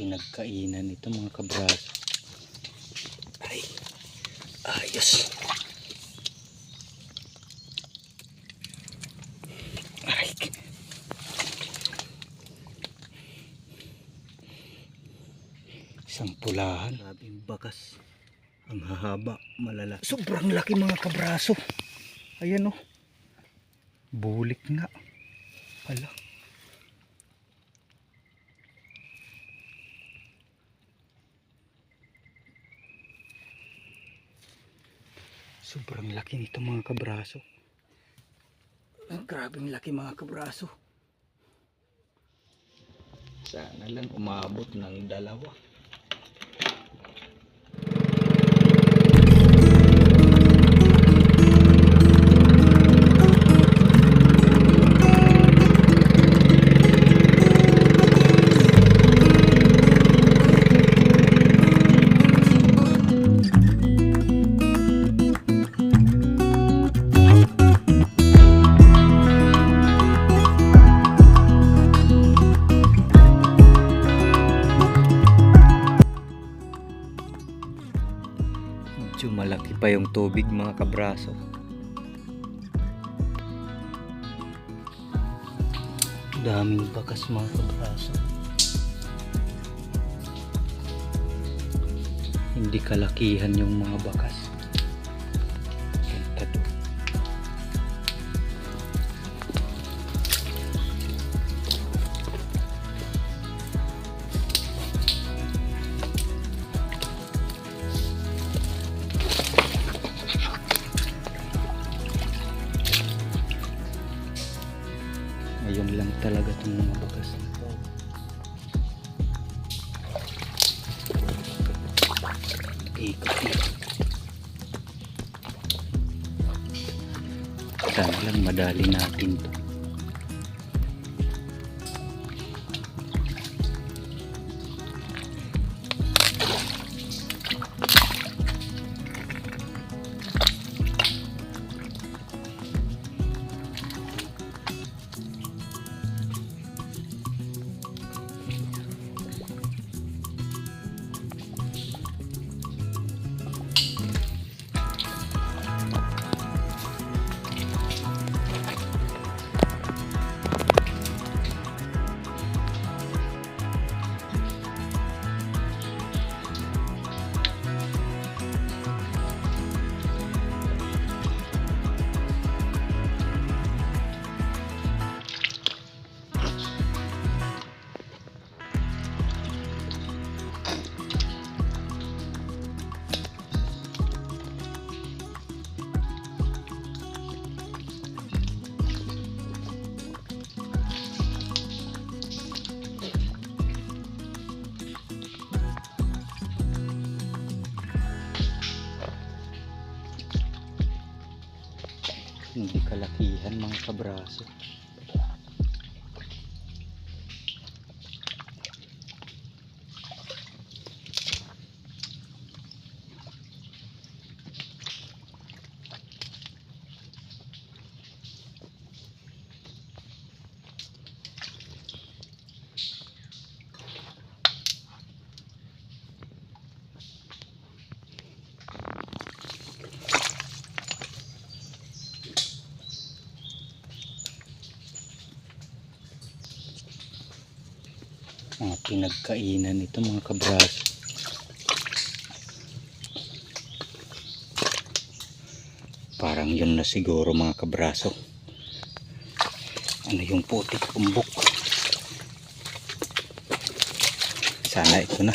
pinagkainan ito mga kabraso. Ay, ayos. Ay. Isang pulahan. Grabing bakas. Ang hahaba, malala. Sobrang laki mga kabraso. Ayan oh. Bulik nga. Hala. Sobrang laki nito mga kabraso. Ang grabing laki mga kabraso. Sana lang umabot ng dalawa. Yung tubig mga kabraso. Daming bakas mga kabraso. Hindi kalakihan yung mga bakas. Madali natin pinagkainan ito mga kabraso. Parang yun na siguro mga kabraso. Ano yung putik umbok. Sana ito na.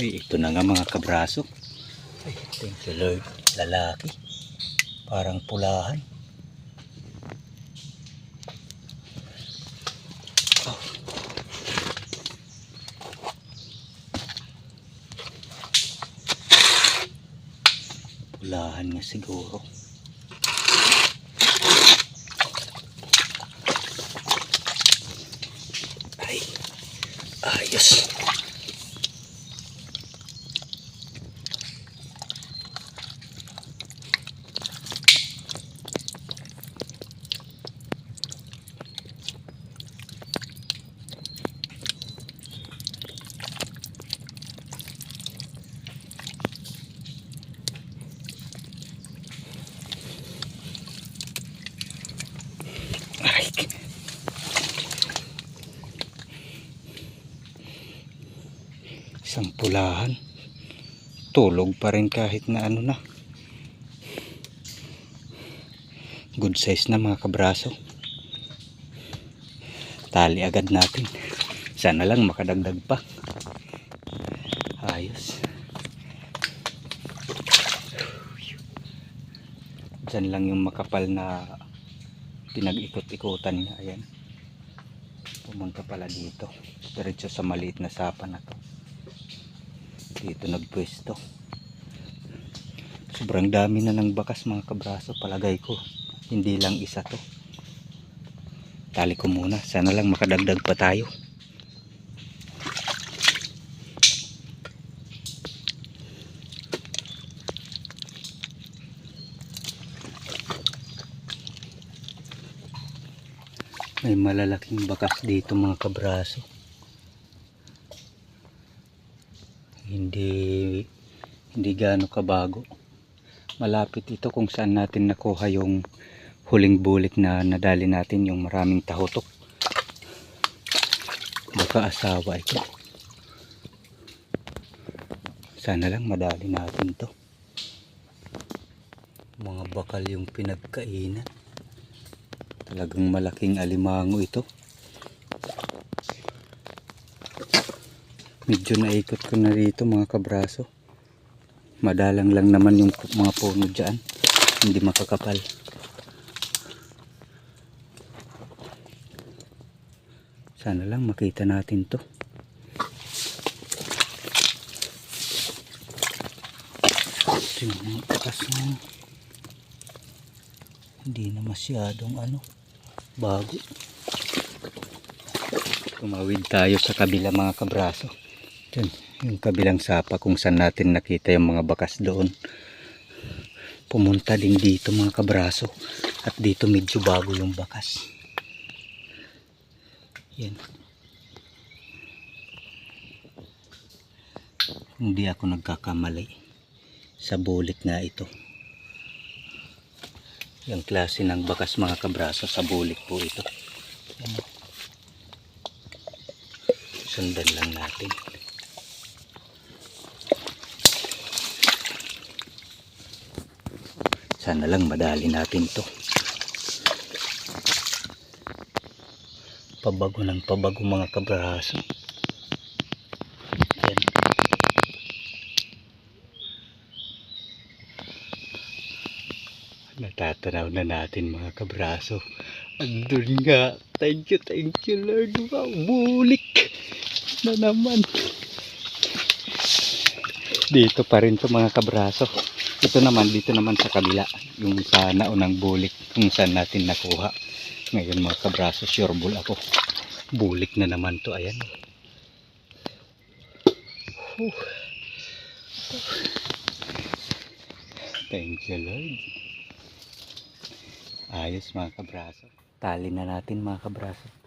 Ay, ito na nga mga kabraso. Ay, thank you Lord. Lalaki. Parang pulahan. Pulahan nga siguro. Ay, ayos. Pulahan. Tulog pa rin kahit na ano na. Good size na mga kabraso. Tali agad natin. Sana lang makadagdag pa. Ayos. Diyan lang yung makapal na pinag-ikot-ikutan niya. Ayan. Pumunta pala dito. Diretso sa maliit na sapa na to. Dito nagpwesto. Sobrang dami na ng bakas mga kabraso. Palagay ko. Hindi lang isa to. Tali ko muna. Sana lang makadagdag pa tayo. May malalaking bakas dito mga kabraso. Hindi hindi gaano kabago. Malapit ito kung saan natin nakuha yung huling bulik na nadali natin yung maraming tahotok. Baka asawa ito. Sana lang madali natin to. Mga bakal yung pinagkainan. Talagang malaking alimango ito. Medyo naikot ko na rito mga kabraso. Madalang lang naman yung mga puno dyan. Hindi makakapal. Sana lang makita natin to. Ito yung mga takas na. Hindi na masyadong ano, bago. Tumawid tayo sa kabila mga kabraso. Diyan, yung kabilang sapa kung saan natin nakita yung mga bakas doon. Pumunta din dito mga kabraso. At dito medyo bago yung bakas. Yan. Hindi ako nagkakamali sa bulik na ito. Yung klase ng bakas mga kabraso sa bulik po ito. Yan. Sundan lang natin. Sana lang madali natin to. Pabago ng pabago mga kabraso. Yan. Natatanaw na natin mga kabraso. Andun nga. Thank you, thank you Lord. Wow, bulik na naman. Dito pa rin to mga kabraso. Ito naman, dito naman sa kabila. Yung sa naunang bulik kung saan natin nakuha. Ngayon mga kabraso, sure bull ako. Bulik na naman to. Ayan. Whew. Thank you Lord. Ayos mga kabraso. Tali na natin mga kabraso.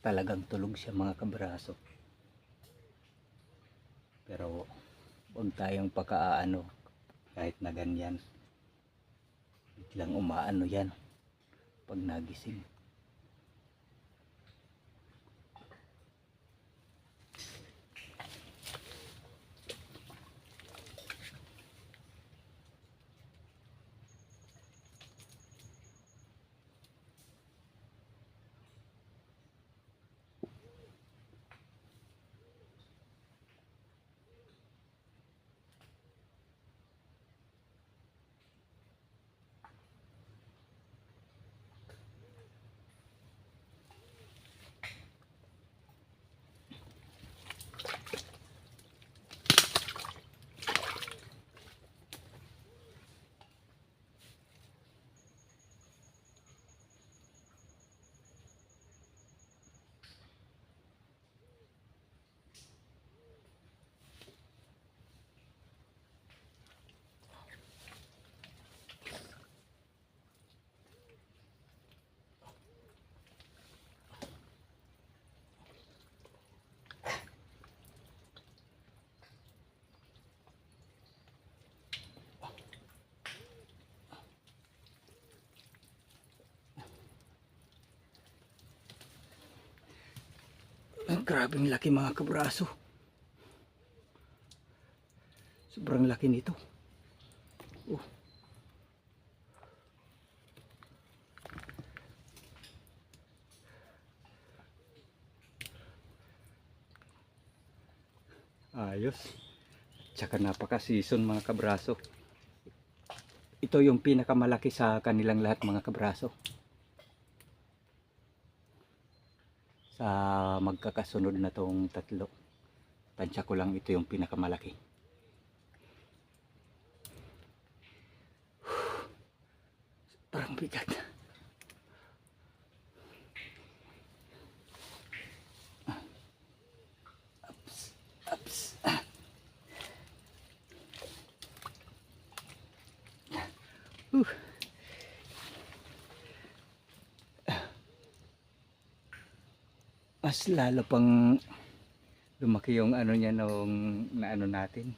Talagang tulog siya mga kabraso. Pero huwag tayong pagkaaano kahit na ganyan. Biglang umaano yan pag nagising. Ang grabing laki mga kabraso. Sobrang laki nito. Oh. Ayos. Tsaka napaka-season mga kabraso. Ito yung pinakamalaki sa kanilang lahat mga kabraso. Sa magkakasunod na tong tatlo. Tansya ko lang ito yung pinakamalaki. Parang bigat. Mas lalo pang lumaki yung ano niya nung naano natin.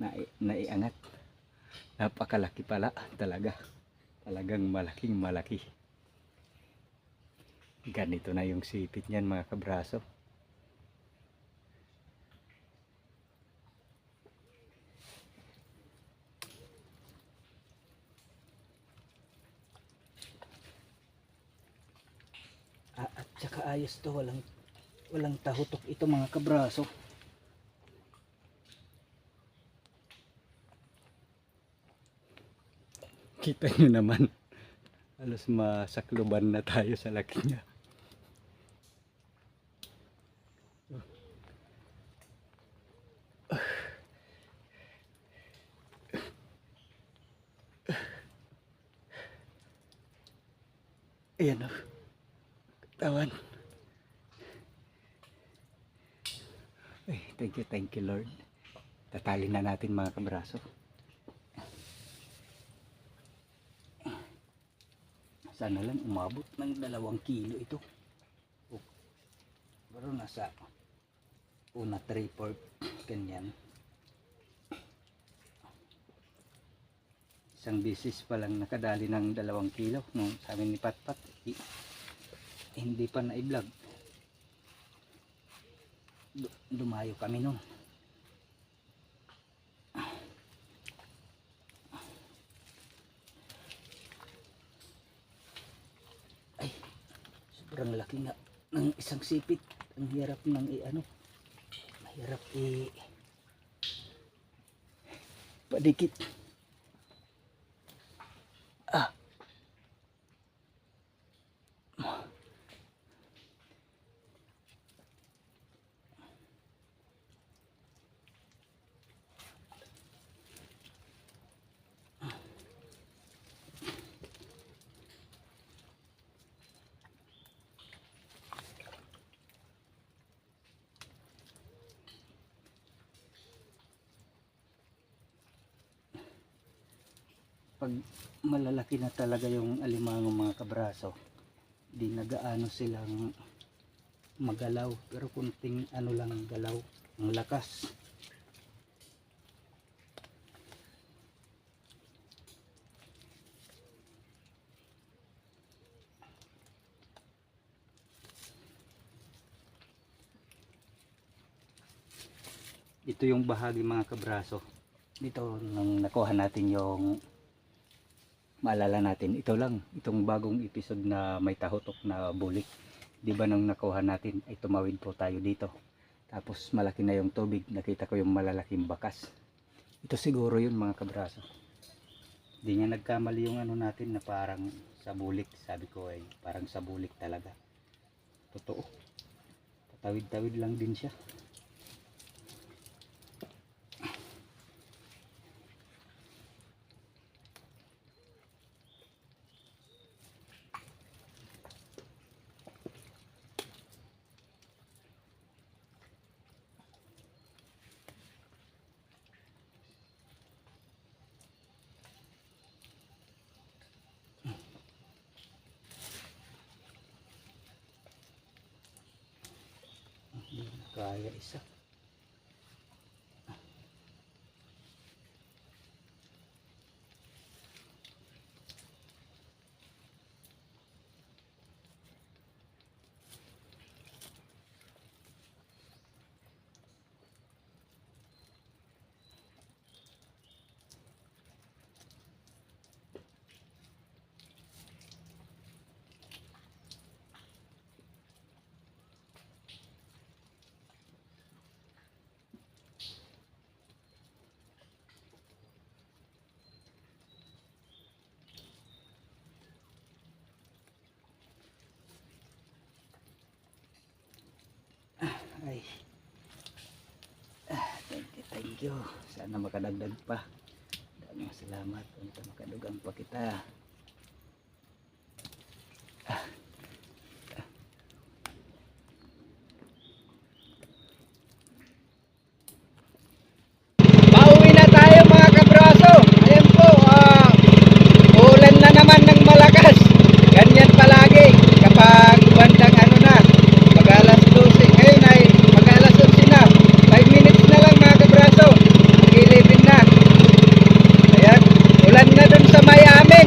Na, naiangat. Napakalaki pala talaga. Talagang malaking malaki. Ganito na yung sipit niyan mga kabraso. Ah, at saka ayos to walang walang tahutok ito mga kabraso. Kita nyo naman. Halos masakluban na tayo sa laki niya. Ayan o. Katawan. Ay, thank you, thank you Lord. Tatali na natin mga kabraso. Sana lang umabot ng dalawang kilo ito. Oh. Pero nasa una 3 ganyan. Isang bisis pa lang nakadali ng dalawang kilo nung sa amin ni Patpat. Hi- Hindi pa na i-vlog. Du- Dumayo kami nun. Ay, sobrang laki nga ng isang sipit. Ang hirap ng i-ano. Mahirap i... Padikit. Pag malalaki na talaga yung alimango mga kabraso di nagaano silang magalaw. Pero kunting ano lang ang galaw ang lakas. Ito yung bahagi mga kabraso. Dito nung nakuha natin yung maalala natin ito lang itong bagong episode na may tahotok na bulik. Di ba nung nakuha natin ay tumawid po tayo dito. Tapos malaki na yung tubig nakita ko yung malalaking bakas. Ito siguro yun mga kabraso. Di nga nagkamali yung ano natin na parang sa bulik. Sabi ko ay parang sa bulik talaga. Totoo. Patawid-tawid lang din siya Hindi na kaya isa. Ay. Ah, thank you, thank you. Sana makadagdag pa. Daming salamat. Unta makadugang pa kita. Pauwi na tayo mga kabraso. Ayan po, ah, ulan na naman ng malakas. Ganyan palagi kapag bandang ano na, mag alas 12. Ngayon ay mag alas 11 na. 5 minutes na lang mga kabraso. Mag-11 na. Ayan, ulan na dun sa may amin.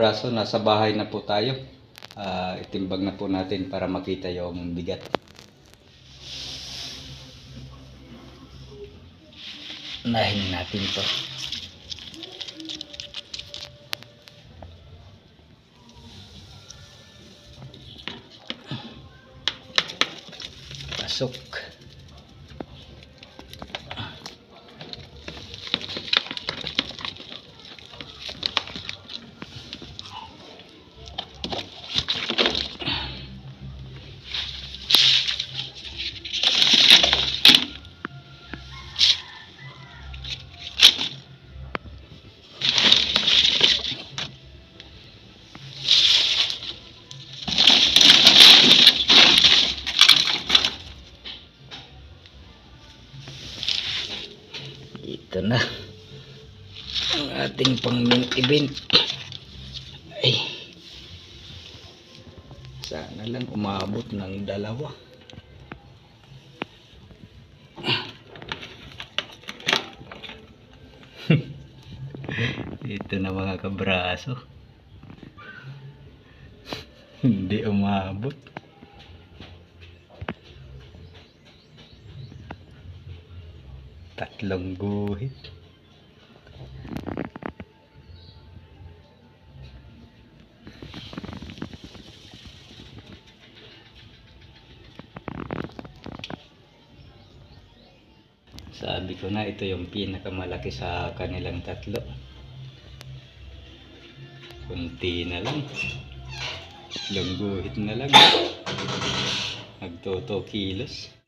Kabraso, nasa bahay na po tayo. Ah, itimbag na po natin para makita yung bigat. Nahin natin to. Pasok. Ating pang main event. Ay. Sana lang umabot ng dalawa. Ito na mga kabraso. Hindi umabot. Tatlong guhit. Ko na ito yung pinakamalaki sa kanilang tatlo. Kunti na lang. Tatlong guhit na lang. Nagtoto kilos.